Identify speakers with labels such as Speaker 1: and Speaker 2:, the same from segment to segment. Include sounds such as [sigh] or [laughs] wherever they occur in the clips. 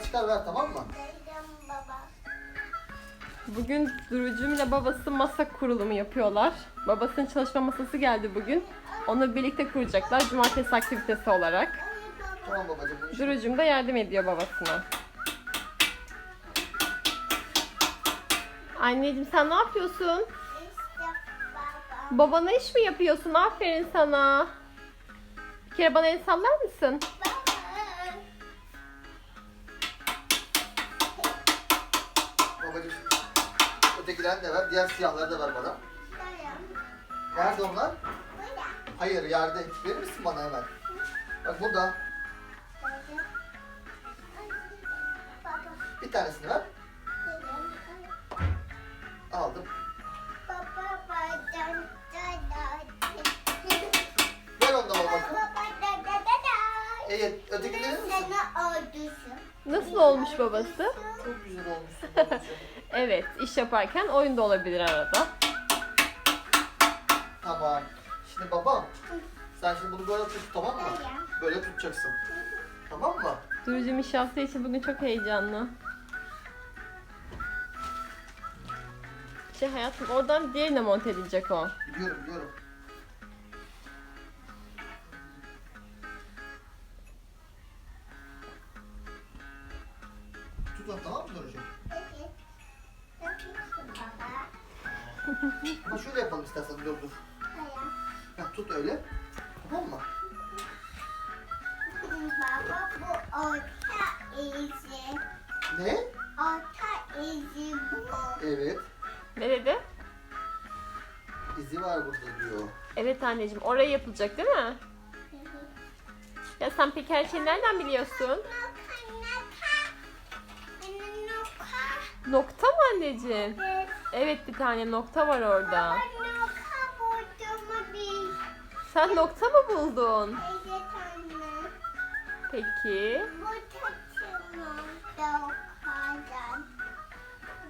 Speaker 1: Çıkar ver tamam mı?
Speaker 2: Bugün Duru'cum ile babası masa kurulumu yapıyorlar. Babasının çalışma masası geldi bugün. Onu birlikte kuracaklar cumartesi aktivitesi olarak.
Speaker 1: Tamam babacığım. bu iş-
Speaker 2: Duru'cum da yardım ediyor babasına. Anneciğim sen ne yapıyorsun? Babana iş mi yapıyorsun? Aferin sana. Bir kere bana el sallar mısın?
Speaker 1: Ötekilerini de ver. Diğer siyahları da ver bana. Nerede onlar? Hayır yerde. Verir misin bana hemen? Bak burada. Bir tanesini ver. Evet. Ötekileri misin?
Speaker 3: Sana.
Speaker 2: Nasıl olmuş babası?
Speaker 1: Çok güzel olmuşsun [laughs] babacığım.
Speaker 2: Evet, iş yaparken oyun da olabilir arada.
Speaker 1: tamam. Şimdi babam. Sen şimdi bunu böyle tut tamam mı? Böyle tutacaksın. Tamam mı?
Speaker 2: Duru'cum iş yaptığı için bugün çok heyecanlı. Şey hayatım oradan diğerine monte edilecek o.
Speaker 1: Biliyorum biliyorum. Tut onu tamam mı
Speaker 3: baba.
Speaker 1: Ama şöyle yapalım istersen dur dur. Ha, tut öyle. Tamam mı?
Speaker 3: Baba bu orta izi.
Speaker 1: Ne?
Speaker 3: Orta izi bu.
Speaker 1: Evet.
Speaker 2: Ne dedi?
Speaker 1: İzi var burada diyor.
Speaker 2: Evet anneciğim oraya yapılacak değil mi? Ya sen peki her şeyi nereden biliyorsun? Nokta mı anneciğim?
Speaker 3: Evet.
Speaker 2: Evet bir tane nokta var orada.
Speaker 3: Baba noka bulduğumu bil.
Speaker 2: Sen nokta mı buldun?
Speaker 3: Evet anne.
Speaker 2: Peki.
Speaker 3: Bu.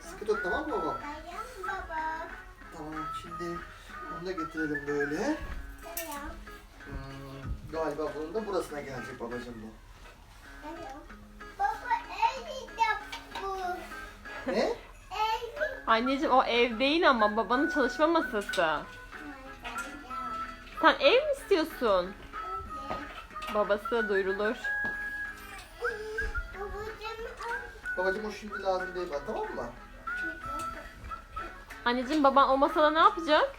Speaker 1: Sıkı tut tamam mı baba?
Speaker 3: Dayan baba.
Speaker 1: Tamam şimdi bunu da getirelim böyle. Hmm, galiba bunun da burasına gelecek babacığım bu.
Speaker 3: Dayan.
Speaker 1: Ne?
Speaker 2: Anneciğim o ev değil ama babanın çalışma masası. Sen ev mi istiyorsun? Babası duyurulur.
Speaker 1: Babacığım o şimdi lazım değil bana tamam mı?
Speaker 2: Anneciğim baban o masada ne yapacak?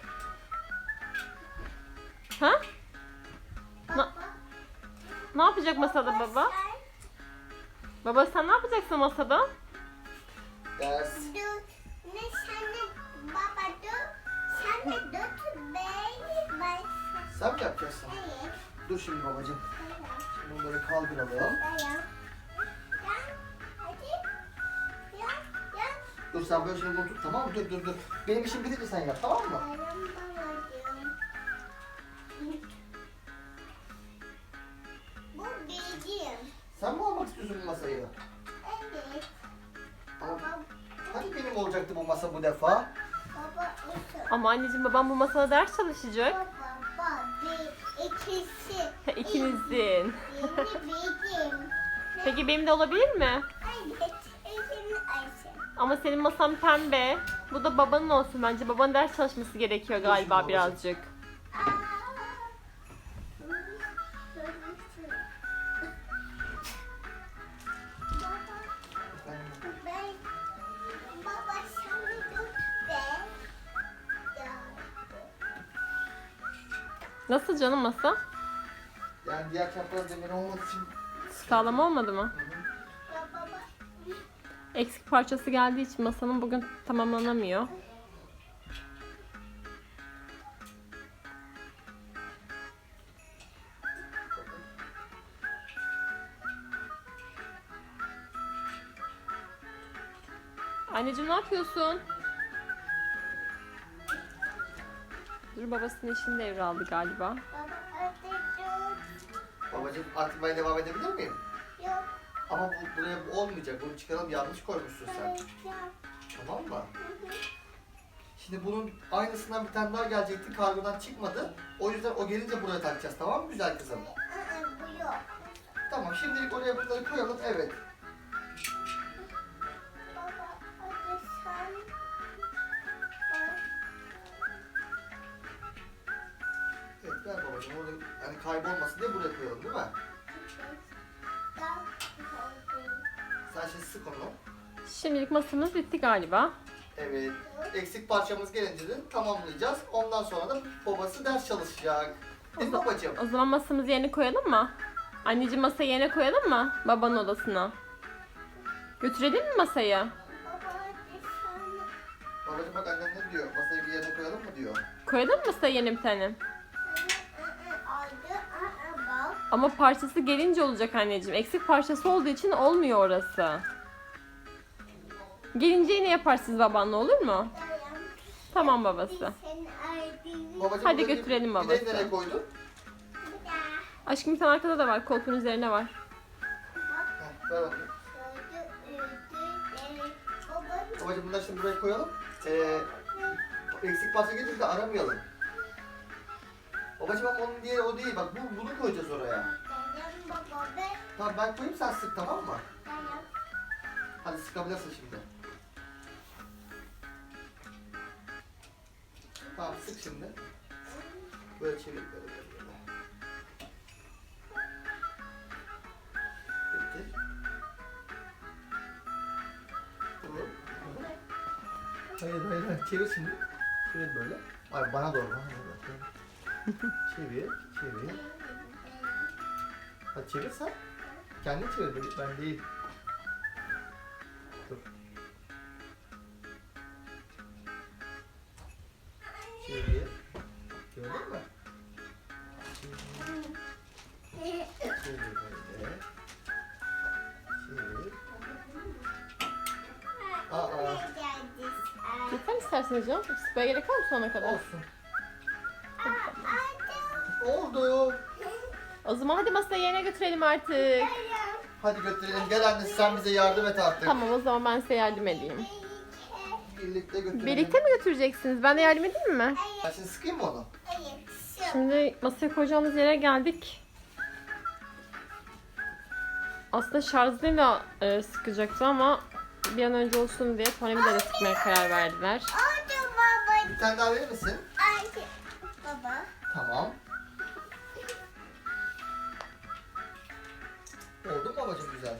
Speaker 2: Ha? Na- ne yapacak masada baba? Baba sen ne yapacaksın masada?
Speaker 1: Ders.
Speaker 3: Ne sana baba dur, sana dur beni ben.
Speaker 1: Sen mi yapacaksın?
Speaker 3: Evet,
Speaker 1: Dur şimdi babacığım. Şimdi bunları kaldıralım.
Speaker 3: yan.
Speaker 1: Dur sen böyle şimdi bunu tut tamam mı? Dur dur dur. Benim işim bitince sen yap tamam mı?
Speaker 3: Bu benim.
Speaker 1: Sen mi almak istiyorsun bu masayı?
Speaker 3: Evet.
Speaker 1: Benim olacaktı bu masa bu defa?
Speaker 3: baba.
Speaker 2: Ama anneciğim babam bu masada ders çalışacak.
Speaker 3: Baba, bir, ikisi. [laughs]
Speaker 2: İkinizin.
Speaker 3: Beni benim.
Speaker 2: Peki benim de olabilir mi?
Speaker 3: Evet, elim Ayşe.
Speaker 2: Ama senin masan pembe. Bu da babanın olsun bence. Babanın ders çalışması gerekiyor galiba birazcık. Nasıl canım masa?
Speaker 1: Yani diğer çapraz demir olmadığı için
Speaker 2: Sağlam olmadı mı? Eksik parçası geldiği için masanın bugün tamamlanamıyor. Anneciğim ne yapıyorsun? Dur babasının işini devraldı galiba.
Speaker 1: Babacığım artmaya devam edebilir miyim?
Speaker 3: Yok.
Speaker 1: Ama bu buraya bu olmayacak. Bunu çıkaralım yanlış koymuşsun sen. Tamam mı? Şimdi bunun aynısından bir tane daha gelecekti. Kargodan çıkmadı. O yüzden o gelince buraya takacağız. Tamam mı güzel kızım?
Speaker 3: Aa, bu yok.
Speaker 1: Tamam şimdilik oraya bunları koyalım. Evet. Kaybolmasın diye buraya koyalım değil mi? Sen şimdi sık onu.
Speaker 2: Şimdilik masamız bitti galiba.
Speaker 1: Evet. Eksik parçamız gelince de tamamlayacağız. Ondan sonra da babası ders çalışacak. Değil mi babacığım?
Speaker 2: O zaman masamızı yerine koyalım mı? Anneciğim masayı yerine koyalım mı? Babanın odasına. Götürelim mi masayı?
Speaker 1: Babacığım bak annem ne diyor? Masayı bir yerine koyalım mı diyor.
Speaker 2: Koyalım mı masaya yerine bir tane? Ama parçası gelince olacak anneciğim. Eksik parçası olduğu için olmuyor orası. Gelince yine yaparsınız babanla olur mu? Tamam babası.
Speaker 1: Babacığım
Speaker 2: Hadi
Speaker 1: buradaki
Speaker 2: götürelim babası.
Speaker 1: de nereye koydun?
Speaker 2: Aşkım tane arkada da var. Koltuğun üzerine var.
Speaker 1: Heh, ver bakayım. Babacığım bunları şimdi buraya koyalım. Ee, eksik parça de aramayalım. Babacığım ama onun diğeri o değil. Bak bu, bunu koyacağız oraya. Tamam ben koyayım sen sık tamam mı? Hadi sıkabilirsin şimdi. Tamam sık şimdi. Böyle çevir böyle böyle. Hayır hayır hayır çevir şimdi. Çevir böyle. Ay bana doğru bana doğru. Çevir çevir. Hadi çevir sen. Kendin çevir ben- değil. Dur. Çevir. Gördün mü? Çevir. Çevir böyle. Çevir. Aa.
Speaker 2: Yeter isterseniz canım. Sıkmaya gerek var mı sonuna kadar?
Speaker 1: Olsun. Oldu.
Speaker 2: O zaman hadi masayı yerine götürelim artık.
Speaker 1: Hadi götürelim. Gel anne sen bize yardım et artık.
Speaker 2: Tamam o zaman ben size yardım edeyim.
Speaker 1: Birlikte götürelim.
Speaker 2: Birlikte mi götüreceksiniz? Ben de yardım edeyim mi?
Speaker 1: Ben şimdi sıkayım mı onu?
Speaker 2: Şimdi masaya koyacağımız yere geldik. Aslında şarjlıyla e, sıkacaktı ama bir an önce olsun diye tornavidayla sıkmaya karar verdiler.
Speaker 1: Bir tane daha verir misin?
Speaker 3: Baba.
Speaker 1: Tamam. Oldu mu babacığım güzel?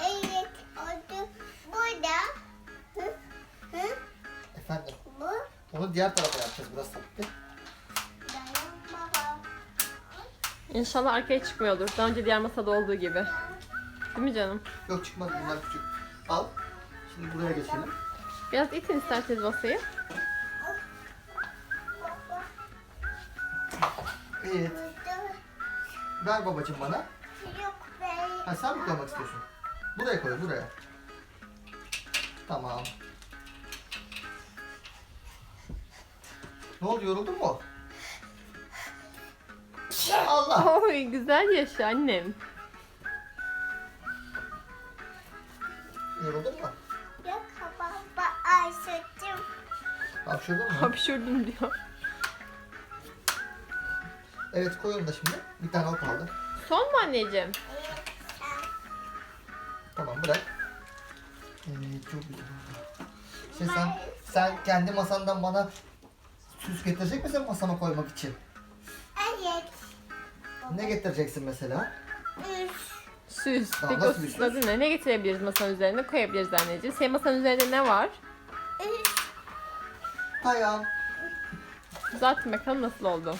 Speaker 3: Evet, oldu. Burada. Hı? Hı?
Speaker 1: Efendim.
Speaker 3: Bu.
Speaker 1: Onu diğer tarafa yapacağız. Burası bitti.
Speaker 3: Dayan baba.
Speaker 2: İnşallah arkaya çıkmıyordur. Daha önce diğer masada olduğu gibi. Değil mi canım?
Speaker 1: Yok çıkmadı bunlar küçük. Al. Şimdi buraya geçelim.
Speaker 2: Biraz itin isterseniz masayı.
Speaker 1: Evet. Ver babacığım bana. Ha sen mi koymak istiyorsun? Buraya koy buraya. Tamam. Ne oldu yoruldun mu? Allah.
Speaker 2: Oy güzel yaşa annem.
Speaker 1: Yoruldun mu?
Speaker 3: Yok baba. Ayşe'cim.
Speaker 1: Hapşırdın mı?
Speaker 2: Hapşurdum diyor.
Speaker 1: Evet koy onu da şimdi. Bir tane o kaldı.
Speaker 2: Son mu anneciğim?
Speaker 1: Tamam bırak. Evet çok güzel. Şey sen, sen kendi masandan bana süs getirecek misin masama koymak için?
Speaker 3: Evet.
Speaker 1: Ne getireceksin mesela?
Speaker 2: Süs.
Speaker 1: Tamam,
Speaker 2: Peki o
Speaker 1: nasıl bir
Speaker 2: süsün adı ne? Ne getirebiliriz masanın üzerine? Koyabiliriz anneciğim. Senin masanın üzerinde ne var?
Speaker 1: Ayağım.
Speaker 2: Zaten bakalım nasıl oldu.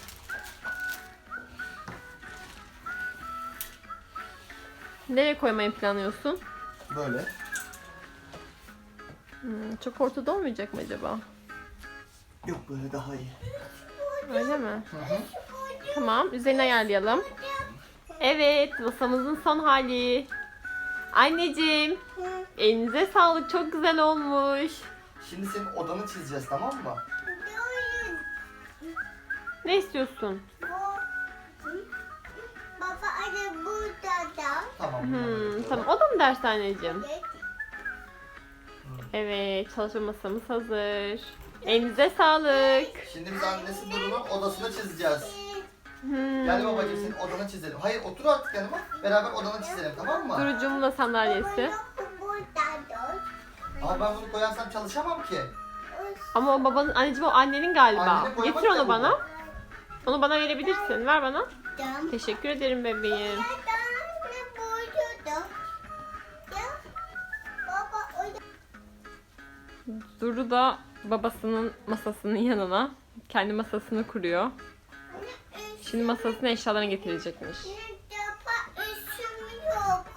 Speaker 2: Nereye koymayı planlıyorsun?
Speaker 1: Böyle.
Speaker 2: Hmm, çok ortada olmayacak mı acaba?
Speaker 1: Yok böyle daha iyi.
Speaker 2: Öyle mi?
Speaker 1: Hı hı.
Speaker 2: Tamam, üzerine ayarlayalım. Evet, masamızın son hali. Anneciğim, elinize sağlık. Çok güzel olmuş.
Speaker 1: Şimdi senin odanı çizeceğiz tamam mı?
Speaker 2: Ne istiyorsun? Hmm, tamam, o da mı ders anneciğim?
Speaker 3: Evet.
Speaker 2: Evet, çalışma masamız hazır. Elinize sağlık.
Speaker 1: Şimdi biz annesi Duru'nun odasını çizeceğiz.
Speaker 2: Hmm.
Speaker 1: Gel babacığım senin odanı çizelim. Hayır otur artık yanıma. Beraber odanı çizelim tamam mı?
Speaker 2: Durucum'un da sandalyesi.
Speaker 1: Ama ben bunu koyarsam çalışamam ki.
Speaker 2: Ama o babanın, anneciğim o annenin galiba.
Speaker 1: Annenin koymak
Speaker 2: Getir onu
Speaker 1: bu.
Speaker 2: bana. Onu bana verebilirsin. Ver bana. Teşekkür ederim bebeğim. Duru da babasının masasının yanına kendi masasını kuruyor. Şimdi masasına eşyalarını getirecekmiş.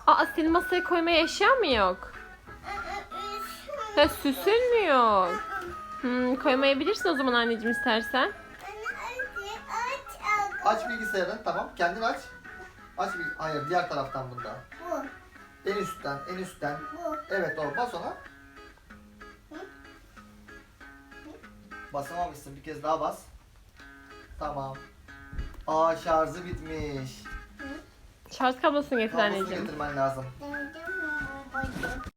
Speaker 2: Aa senin masaya koymaya eşya mı yok? Ha süsün mü yok? Hmm, koymayabilirsin o zaman anneciğim istersen.
Speaker 3: Aç
Speaker 1: bilgisayarı. Tamam. Kendin aç. Aç bir Hayır diğer taraftan bunda.
Speaker 3: Bu,
Speaker 1: En üstten, en üstten.
Speaker 3: bu.
Speaker 1: Evet doğru. Bas ona. Basamamışsın. Bir kez daha bas. Tamam. Aa şarjı bitmiş.
Speaker 2: Şarj kablosunu getir
Speaker 1: Kablosunu getirmen lazım.